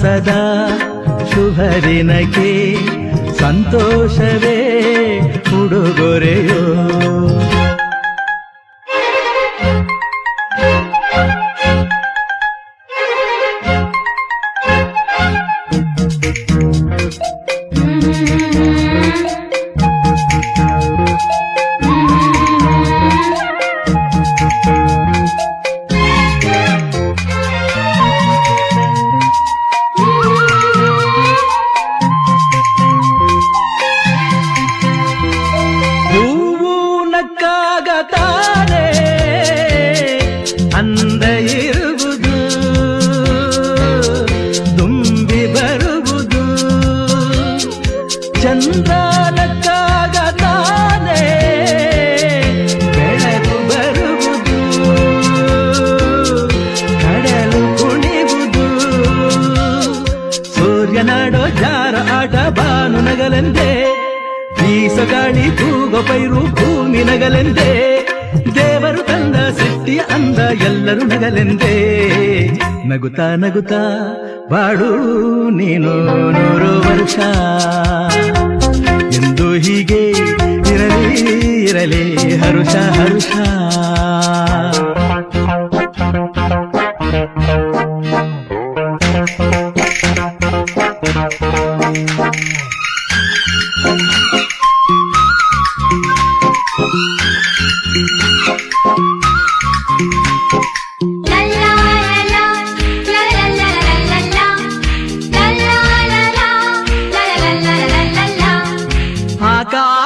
ಉಲ್ಲಾಸದ ಶುಭ ದಿನಕ್ಕೆ ಸಂತೋಷವೇ ಉಡುಗೊರೆಯೋ. ಗಾಳಿ ಭೂಗ ಪೈರು ಭೂಮಿ ನಗಲೆಂದೇ. ದೇವರು ತಂದ ಸೃಷ್ಟಿಯ ಅಂದ ಎಲ್ಲರೂ ನಗಲೆಂದೇ. ನಗುತ್ತಾ ನಗುತ್ತಾ ಬಾಡು ನೀನು ನೂರು ವರ್ಷ. ಎಂದು ಹೀಗೆ ಇರಲಿ ಇರಲಿ ಹರುಷ ಹರುಷ.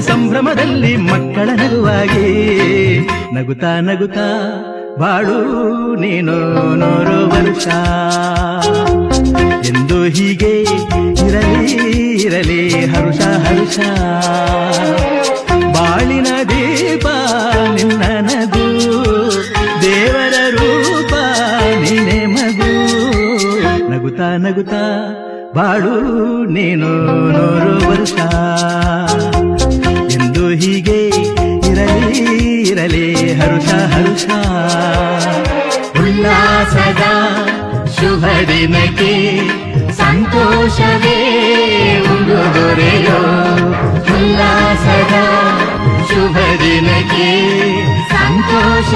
ಸಂಭ್ರಮದಲ್ಲಿ ಮಕ್ಕಳ ನಗುವಾಗಿ ನಗುತ್ತಾ ನಗುತ್ತಾ ಬಾಳು ನೀನು ನೂರು ವರ್ಷ. ಎಂದು ಹೀಗೆ ಇರಲಿ ಇರಲಿ, ಹರುಷ ಹರುಷ. ಬಾಳಿನ ದೀಪ ನಿನ್ನ ನಗು, ದೇವರ ರೂಪ ನೀನೆ ಮಗು. ನಗುತ್ತಾ ನಗುತ್ತಾ ಬಾಳು ನೀನು ನೂರು ವರ್ಷ. ಹೀಗೆ ಇರಲಿ ಇರಲಿ, ಹರುಷ ಹರುಷ. ಉಲ್ಲಾಸದ ಶುಭ ದಿನಕ್ಕೆ ಸಂತೋಷವೇ ಉಂಡು ದೊರೆಯೋ ಉಲ್ಲಾಸದ ಶುಭ ದಿನಕ್ಕೆ ಸಂತೋಷ